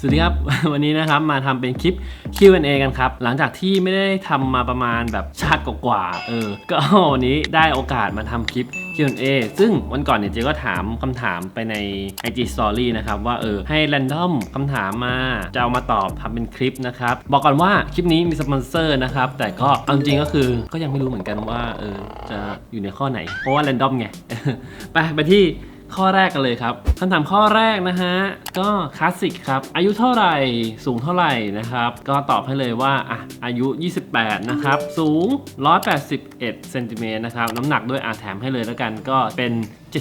สวัสดีครับ วันนี้นะครับมาทำเป็นคลิป Q&A กันครับ หลังจากที่ไม่ได้ทำมาประมาณแบบชาติกว่าเออ ก็วันนี้ได้โอกาสมาทำคลิป Q&A ซึ่งวันก่อนเนี่ยเจ๊ก็ถามคำถามไปใน IG Story นะครับว่าเออให้ random คำถามมาจะเอามาตอบทำเป็นคลิปนะครับ บอกก่อนว่าคลิปนี้มีสปอนเซอร์นะครับ แต่ก็เอาจริงๆก็คือก็ยังไม่รู้เหมือนกันว่าเออจะอยู่ในข้อไหน เพราะว่า random ไงไปไปที่ ข้อแรกกันเลยครับคำถามข้อแรกนะฮะ ก็คลาสสิกครับ อายุเท่าไหร่ สูงเท่าไหร่นะครับ ก็ตอบให้เลยว่าอะอายุ 28 นะครับ สูง 181เซนติเมตรนะครับ น้ำหนักด้วยอาแถมให้เลยแล้วกันก็เป็น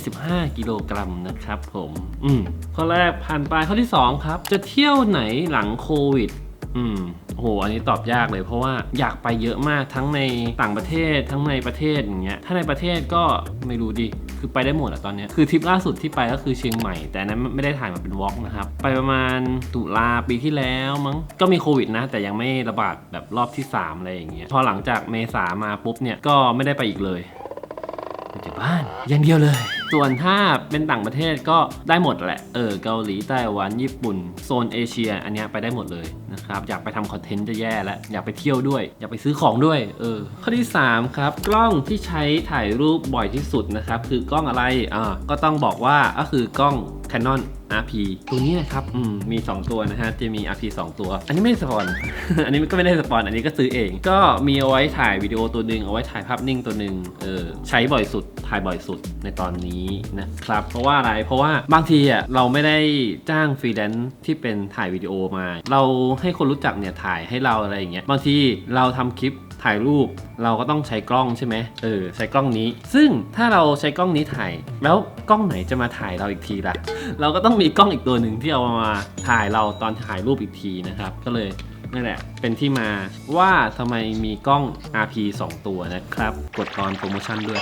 75 กิโลกรัมนะครับผม อืม ข้อแรกผ่านไปข้อที่ 2 ครับ จะเที่ยวไหนหลังโควิด อืมโห อันนี้ตอบยากเลยเพราะว่าอยากไปเยอะมากทั้งในต่างประเทศทั้งในประเทศอย่างเงี้ย ถ้าในประเทศก็ไม่รู้ดิ คือไปได้หมดอะตอนนี้คือทริปล่าสุดที่ไปก็คือเชียงใหม่ แต่นนั้นไม่ได้ถ่ายมาเป็นวอล์กนะครับ ไปประมาณตุลาปีที่แล้วมั้งก็มีโควิดนะ แต่ยังไม่ระบาดแบบรอบที่ 3 อะไรอย่างเงี้ยพอหลังจากเมษามาปุ๊บเนี่ยก็ไม่ได้ไปอีกเลยอยู่แต่บ้านอย่างเดียวเลย ส่วนถ้าเป็นต่างประเทศก็ได้หมดแหละ เออเกาหลีไต้หวันญี่ปุ่น โซนเอเชีย อันนี้ไปได้หมดเลยนะครับ อยากไปทำคอนเทนต์จะแย่แล้ว อยากไปเที่ยวด้วย อยากไปซื้อของด้วย เออ ข้อที่ 3 ครับ กล้องที่ใช้ถ่ายรูปบ่อยที่สุดนะครับ คือกล้องอะไร อ่า ก็ต้องบอกว่าก็คือกล้อง Canon RP ตัวนี้นะครับอืมมี 2 ตัวนะฮะจะมี RP 2 ตัว อันนี้ไม่ได้สปอน อันนี้ก็ไม่ได้สปอน อันนี้ก็ซื้อเอง ก็มีเอาไว้ถ่ายวิดีโอตัวหนึ่งเอาไว้ถ่ายภาพนิ่งตัวหนึ่งเออใช้บ่อยสุดถ่ายบ่อยสุดในตอนนี้นะครับ เพราะว่าอะไรเพราะว่าบางทีอะเราไม่ได้จ้างฟรีแลนซ์ที่เป็นถ่ายวิดีโอมา เราให้คนรู้จักเนี่ยถ่ายให้เราอะไรอย่างเงี้ยบางทีเราทำคลิป ถ่ายรูปเราก็ต้องใช้กล้องใช่ไหมเออใช้กล้องนี้ ซึ่งถ้าเราใช้กล้องนี้ถ่าย แล้วกล้องไหนจะมาถ่ายเราอีกทีล่ะ เราก็ต้องมีกล้องอีกตัวหนึ่งที่เอามาถ่ายเราตอนถ่ายรูปอีกทีนะครับ ก็เลยนั่นแหละ เป็นที่มาว่าทำไมมีกล้อง RP 2 ตัวนะครับ กดตอนโปรโมชั่นด้วย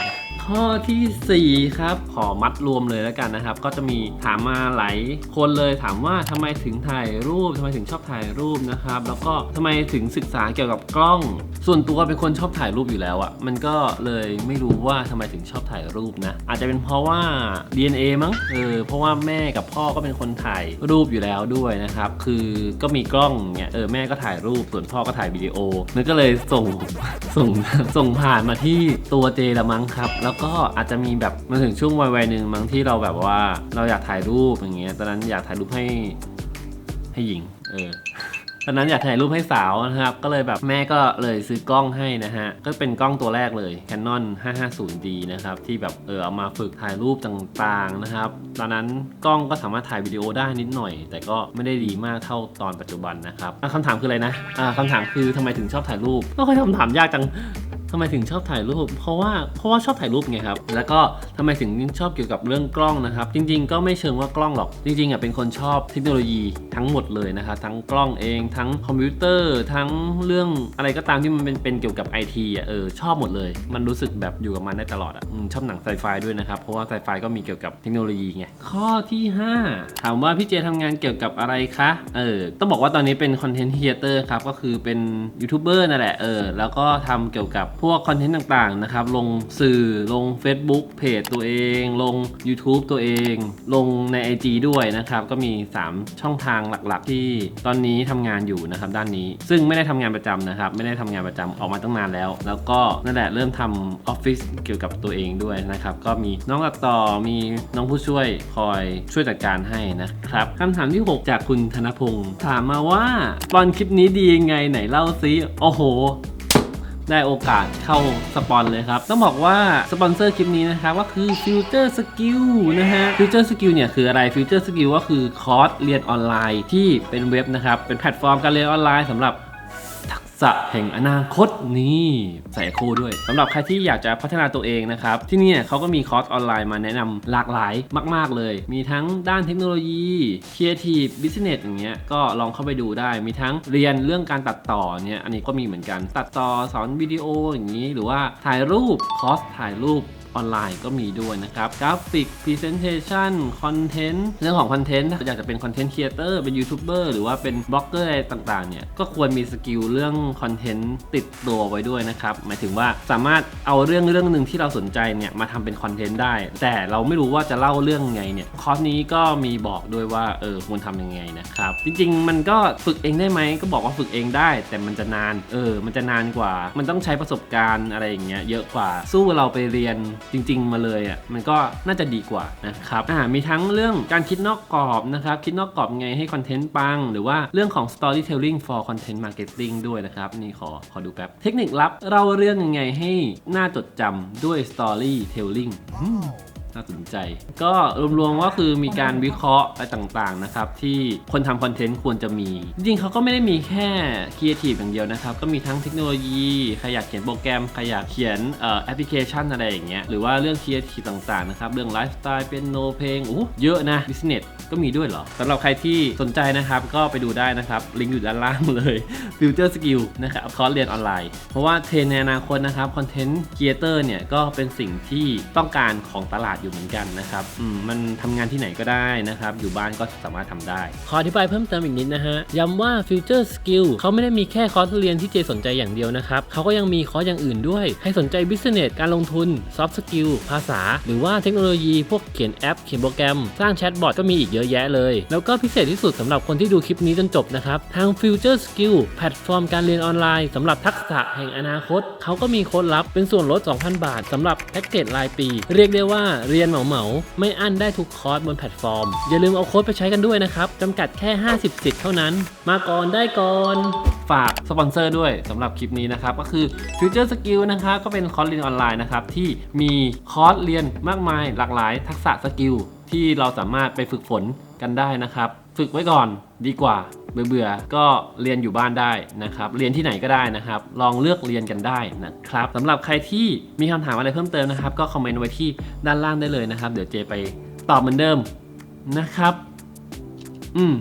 ข้อทีสี่ 4 ครับ ขอมัดรวมเลยแล้วกันนะครับ ก็จะมีถามมาหลายคนเลยถามว่าทำไมถึงถ่ายรูปทำไมถึงชอบถ่ายรูปนะครับ แล้วก็ทำไมถึงศึกษาเกี่ยวกับกล้อง ส่วนตัวเป็นคนชอบถ่ายรูปอยู่แล้วอะ่ะ มันก็เลยไม่รู้ว่าทำไมถึงชอบถ่ายรูปนะ อาจจะเป็นเพราะว่า DNA มั้ง เออ เพราะว่าแม่กับพ่อก็เป็นคนถ่ายรูปอยู่แล้วด้วยนะครับ คือก็มีกล้องเนี่ย เออ แม่ก็ถ่ายรูป ส่วนพ่อก็ถ่ายวิดีโอมันก็เลยส่ง ส่ง ส่งผ่านมาที่ตัวเจละมั้งครับ แล้วก็อาจจะมีแบบมาถึงช่วงวัยๆหนึ่งมั้งที่เราแบบว่าเราอยากถ่ายรูปอย่างเงี้ยตอนนั้นอยากถ่ายรูปให้ให้หญิงเออตอนนั้นอยากถ่ายรูปให้สาวนะครับ ก็เลยแบบแม่ก็เลยซื้อกล้องให้นะฮะ ก็เป็นกล้องตัวแรกเลย Canon 550D นะครับ ที่แบบเออเอามาฝึกถ่ายรูปต่างๆนะครับ ตอนนั้นกล้องก็สามารถถ่ายวิดีโอได้นิดหน่อย แต่ก็ไม่ได้ดีมากเท่าตอนปัจจุบันนะครับคำถามคืออะไรนะอ่าคำถามคือทำไมถึงชอบถ่ายรูปก็ค่อยคำถามยากจัง ทำไมถึงชอบถ่ายรูป เพราะว่าเพราะว่าชอบถ่ายรูปไงครับ แล้วก็ทำไมถึงชอบเกี่ยวกับเรื่องกล้องนะครับ จริง ๆ ก็ไม่เชิงว่ากล้องหรอก จริงๆอะเป็นคนชอบเทคโนโลยีทั้งหมดเลยนะครับทั้งกล้องเอง ทั้งคอมพิวเตอร์ ทั้งเรื่องอะไรก็ตามที่มันเป็นเป็นเกี่ยวกับไอทีอะเออชอบหมดเลย มันรู้สึกแบบอยู่กับมันได้ตลอดอะชอบหนังไซไฟด้วยนะครับ เพราะว่าไซไฟก็มีเกี่ยวกับเทคโนโลยีไง ข้อที่ 5 ถามว่าพี่เจทำงานเกี่ยวกับอะไรคะ เออ ต้องบอกว่าตอนนี้เป็นคอนเทนต์ครีเอเตอร์ครับ ก็คือเป็นยูทูบเบอร์นั่นแหละ เออ แล้วก็ทำเกี่ยวกับพวกคอนเทนต์ต่างๆนะครับ ลงสื่อลง Facebook เพจตัวเอง ลง YouTube ตัวเอง ลงใน IG ด้วยนะครับ ก็มี 3 ช่องทางหลักๆ ที่ตอนนี้ทำงานอยู่นะครับด้านนี้ ซึ่งไม่ได้ทำงานประจำนะครับ ไม่ได้ทำงานประจำออกมาตั้งนานแล้ว แล้วก็นั่นแหละเริ่มทำออฟฟิศเกี่ยวกับตัวเองด้วยนะครับ ก็มีน้องตัดต่อมีน้องผู้ช่วยคอยช่วยจัดการให้นะครับคำถามที่ 6 จากคุณธนพงศ์ถามมาว่าตอนคลิปนี้ดียังไงไหนเล่าซิโอ้โห ได้โอกาสเข้าสปอนเลยครับ ต้องบอกว่าสปอนเซอร์คลิปนี้นะครับก็คือ Future Skill นะฮะ Future Skill เนี่ยคืออะไร Future Skill ก็คือคอร์สเรียนออนไลน์ที่เป็นเว็บนะครับ เป็นแพลตฟอร์มการเรียนออนไลน์สำหรับ ทักษะแห่งอนาคตนี่ใส่โคด้วยสำหรับใครที่อยากจะพัฒนาตัวเองนะครับ ที่นี่เขาก็มีคอร์สออนไลน์มาแนะนำหลากหลายมาก ๆ เลย มีทั้งด้านเทคโนโลยีครีเอทีฟบิสเนสอย่างเงี้ยก็ลองเข้าไปดูได้ มีทั้งเรียนเรื่องการตัดต่อเนี่ยอันนี้ก็มีเหมือนกันตัดต่อสอนวิดีโออย่างนี้ หรือว่าถ่ายรูปคอร์สถ่ายรูป ออนไลน์ก็มีด้วยนะครับกราฟิกพรีเซนเทชันคอนเทนต์เรื่องของคอนเทนต์ถ้าอยากจะเป็นคอนเทนต์ครีเอเตอร์เป็นยูทูบเบอร์หรือว่าเป็นบล็อกเกอร์อะไรต่างๆเนี่ยก็ควรมีสกิลเรื่องคอนเทนต์ติดตัวไว้ด้วยนะครับหมายถึงว่าสามารถเอาเรื่องเรื่องหนึ่งที่เราสนใจเนี่ยมาทำเป็นคอนเทนต์ได้ แต่เราไม่รู้ว่าจะเล่าเรื่องไงเนี่ยคอร์สนี้ก็มีบอกด้วยว่าเออควรทำยังไงนะครับจริงๆ มันก็ฝึกเองได้ไหมก็บอกว่าฝึกเองได้ แต่มันจะนานเออมันจะนานกว่า มันต้องใช้ประสบการณ์อะไรอย่างเงี้ยเยอะกว่าสู้เราไปเรียนจริง ๆ มาเลยอะมันก็น่าจะดีกว่านะครับอ่ามีทั้งเรื่องการคิดนอกกรอบนะครับคิดนอกกรอบไงให้คอนเทนต์ปัง หรือว่าเรื่องของ storytelling for content marketing ด้วยนะครับ นี่ขอขอดูแป๊บ เทคนิคลับ เราเรื่องยังไงให้น่าจดจำด้วย storytelling อืม น่าสนใจ ก็รวมๆก็คือมีการวิเคราะห์อะไรต่างๆนะครับที่คนทำคอนเทนต์ควรจะมี จริงๆเขาก็ไม่ได้มีแค่ครีเอทีฟอย่างเดียวนะครับ ก็มีทั้งเทคโนโลยีใครอยากเขียนโปรแกรมใครอยากเขียนแอปพลิเคชันอะไรอย่างเงี้ยหรือว่าเรื่องครีเอทีฟต่างๆนะครับเรื่องไลฟ์สไตล์เป็นโนเพลงโอ้เยอะนะบิสเนสก็มีด้วยเหรอสำหรับใครที่สนใจนะครับก็ไปดูได้นะครับลิงก์อยู่ด้านล่างเลย Future Skill นะครับคอร์สเรียนออนไลน์ เพราะว่าเทรนด์ในอนาคตนะครับคอนเทนต์ครีเอเตอร์เนี่ยก็เป็นสิ่งที่ต้องการของตลาดอยู่เหมือนกันนะครับมมันทำงานที่ไหนก็ได้นะครับ อยู่บ้านก็สามารถทำได้ ขออธิบายเพิ่มเติมอีกนิดนะฮะ ย้ำว่า Future Skill เขาไม่ได้มีแค่คอร์สเรียนที่เจสนใจอย่างเดียวนะครับ เขาก็ยังมีคอร์สอย่างอื่นด้วย ให้สนใจ Business การลงทุน Soft Skill ภาษา หรือว่าเทคโนโลยีพวกเขียนแอป เขียนโปรแกรม สร้างแชทบอทก็มีอีกเยอะแยะเลย แล้วก็พิเศษที่สุดสำหรับคนที่ดูคลิปนี้จนจบนะครับ ทาง Future Skill แพลตฟอร์มการเรียนออนไลน์สำหรับทักษะแห่งอนาคต เขาก็มีโค้ดลับเป็นส่วนลด 2,000 บาทสำหรับแพ็กเกจรายปี เรียกได้ว่าเรียนเหมาเหมาไม่อั้นได้ทุกคอร์สบนแพลตฟอร์ม อย่าลืมเอาโค้ดไปใช้กันด้วยนะครับจำกัดแค่ 50 สิทธิ์เท่านั้น มาก่อนได้ก่อนฝากสปอนเซอร์ด้วยสำหรับคลิปนี้นะครับ ก็คือ Future Skill นะครับก็เป็นคอร์สเรียนออนไลน์นะครับ ที่มีคอร์สเรียนมากมายหลากหลายทักษะสกิลที่เราสามารถไปฝึกฝน กันได้นะครับ ฝึกไว้ก่อนดีกว่าเบื่อๆก็เรียนอยู่บ้านได้นะครับ เรียนที่ไหนก็ได้นะครับ ลองเลือกเรียนกันได้นะครับสำหรับใครที่มีคำถามอะไรเพิ่มเติมนะครับ ก็คอมเมนต์ไว้ที่ด้านล่างได้เลยนะครับ เดี๋ยวเจไปตอบเหมือนเดิมนะครับ อืม